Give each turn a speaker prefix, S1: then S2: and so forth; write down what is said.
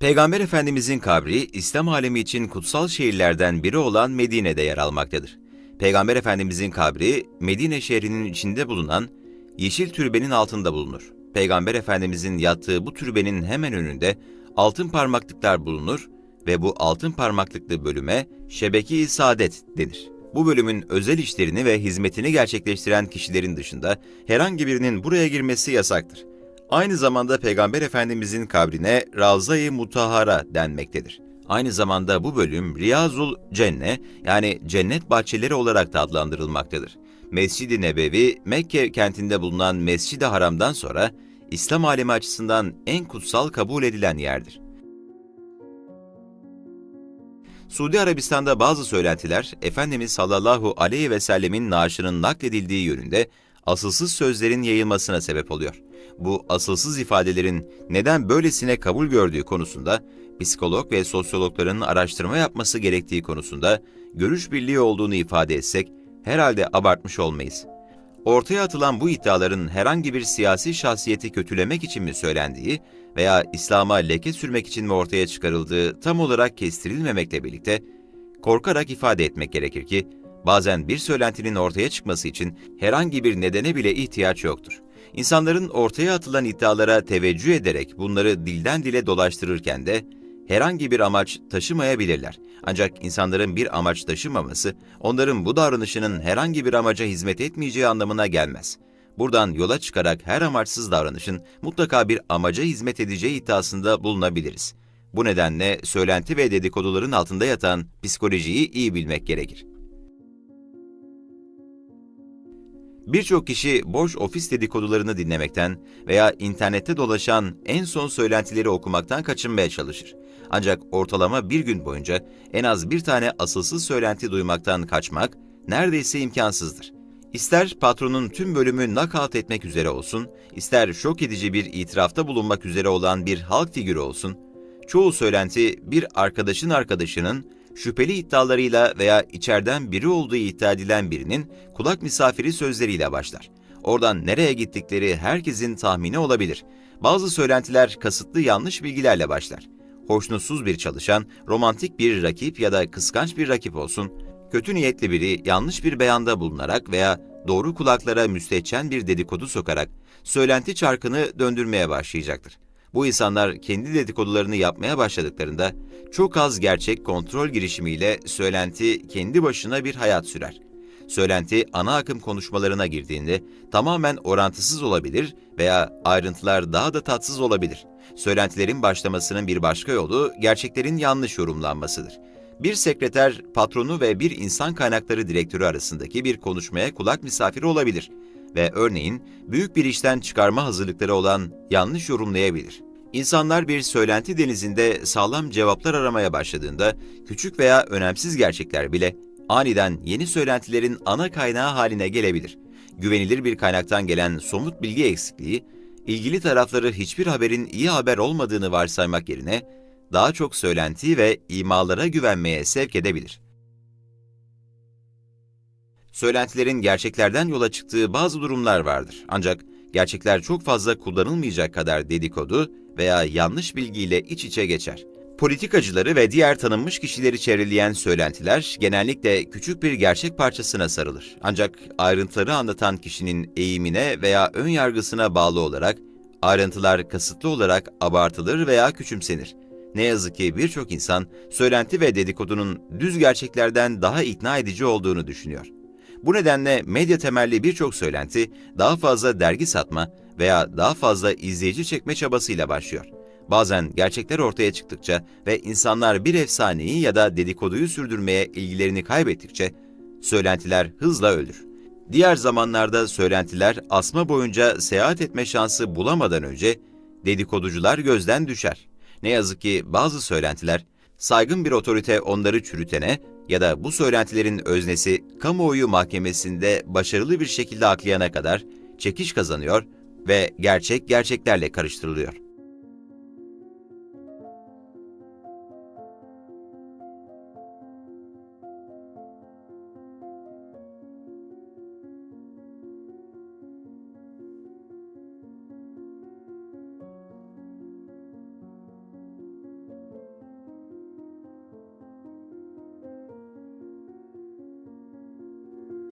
S1: Peygamber Efendimizin kabri, İslam alemi için kutsal şehirlerden biri olan Medine'de yer almaktadır. Peygamber Efendimizin kabri, Medine şehrinin içinde bulunan yeşil türbenin altında bulunur. Peygamber Efendimizin yattığı bu türbenin hemen önünde altın parmaklıklar bulunur ve bu altın parmaklıklı bölüme şebeke-i saadet denir. Bu bölümün özel işlerini ve hizmetini gerçekleştiren kişilerin dışında herhangi birinin buraya girmesi yasaktır. Aynı zamanda Peygamber Efendimizin kabrine Ravza-i Mutahhara denmektedir. Aynı zamanda bu bölüm Riyazul Cenne yani cennet bahçeleri olarak da adlandırılmaktadır. Mescid-i Nebevi, Mekke kentinde bulunan Mescid-i Haram'dan sonra İslam alemi açısından en kutsal kabul edilen yerdir. Suudi Arabistan'da bazı söylentiler, Efendimiz sallallahu aleyhi ve sellemin naaşının nakledildiği yönünde asılsız sözlerin yayılmasına sebep oluyor. Bu asılsız ifadelerin neden böylesine kabul gördüğü konusunda psikolog ve sosyologların araştırma yapması gerektiği konusunda görüş birliği olduğunu ifade etsek herhalde abartmış olmayız. Ortaya atılan bu iddiaların herhangi bir siyasi şahsiyeti kötülemek için mi söylendiği veya İslam'a leke sürmek için mi ortaya çıkarıldığı tam olarak kestirilmemekle birlikte korkarak ifade etmek gerekir ki bazen bir söylentinin ortaya çıkması için herhangi bir nedene bile ihtiyaç yoktur. İnsanların ortaya atılan iddialara teveccüh ederek bunları dilden dile dolaştırırken de herhangi bir amaç taşımayabilirler. Ancak insanların bir amaç taşımaması, onların bu davranışının herhangi bir amaca hizmet etmeyeceği anlamına gelmez. Buradan yola çıkarak her amaçsız davranışın mutlaka bir amaca hizmet edeceği iddiasında bulunabiliriz. Bu nedenle söylenti ve dedikoduların altında yatan psikolojiyi iyi bilmek gerekir. Birçok kişi boş ofis dedikodularını dinlemekten veya internette dolaşan en son söylentileri okumaktan kaçınmaya çalışır. Ancak ortalama bir gün boyunca en az bir tane asılsız söylenti duymaktan kaçmak neredeyse imkansızdır. İster patronun tüm bölümü nakavt etmek üzere olsun, ister şok edici bir itirafta bulunmak üzere olan bir halk figürü olsun, çoğu söylenti bir arkadaşın arkadaşının şüpheli iddialarıyla veya içeriden biri olduğu iddia edilen birinin kulak misafiri sözleriyle başlar. Oradan nereye gittikleri herkesin tahmini olabilir. Bazı söylentiler kasıtlı yanlış bilgilerle başlar. Hoşnutsuz bir çalışan, romantik bir rakip ya da kıskanç bir rakip olsun, kötü niyetli biri yanlış bir beyanda bulunarak veya doğru kulaklara müstehcen bir dedikodu sokarak söylenti çarkını döndürmeye başlayacaktır. Bu insanlar kendi dedikodularını yapmaya başladıklarında çok az gerçek kontrol girişimiyle söylenti kendi başına bir hayat sürer. Söylenti ana akım konuşmalarına girdiğinde tamamen orantısız olabilir veya ayrıntılar daha da tatsız olabilir. Söylentilerin başlamasının bir başka yolu gerçeklerin yanlış yorumlanmasıdır. Bir sekreter, patronu ve bir insan kaynakları direktörü arasındaki bir konuşmaya kulak misafiri olabilir ve örneğin büyük bir işten çıkarma hazırlıkları olan yanlış yorumlayabilir. İnsanlar bir söylenti denizinde sağlam cevaplar aramaya başladığında küçük veya önemsiz gerçekler bile aniden yeni söylentilerin ana kaynağı haline gelebilir. Güvenilir bir kaynaktan gelen somut bilgi eksikliği, ilgili tarafları hiçbir haberin iyi haber olmadığını varsaymak yerine daha çok söylenti ve imalara güvenmeye sevk edebilir. Söylentilerin gerçeklerden yola çıktığı bazı durumlar vardır. Ancak gerçekler çok fazla kullanılmayacak kadar dedikodu veya yanlış bilgiyle iç içe geçer. Politikacıları ve diğer tanınmış kişileri çevreleyen söylentiler genellikle küçük bir gerçek parçasına sarılır. Ancak ayrıntıları anlatan kişinin eğimine veya ön yargısına bağlı olarak ayrıntılar kasıtlı olarak abartılır veya küçümsenir. Ne yazık ki birçok insan söylenti ve dedikodunun düz gerçeklerden daha ikna edici olduğunu düşünüyor. Bu nedenle medya temelli birçok söylenti daha fazla dergi satma veya daha fazla izleyici çekme çabasıyla başlıyor. Bazen gerçekler ortaya çıktıkça ve insanlar bir efsaneyi ya da dedikoduyu sürdürmeye ilgilerini kaybettikçe söylentiler hızla ölür. Diğer zamanlarda söylentiler asma boyunca seyahat etme şansı bulamadan önce dedikoducular gözden düşer. Ne yazık ki bazı söylentiler saygın bir otorite onları çürütene ya da bu söylentilerin öznesi kamuoyu mahkemesinde başarılı bir şekilde aklayana kadar çekiş kazanıyor ve gerçek gerçeklerle karıştırılıyor.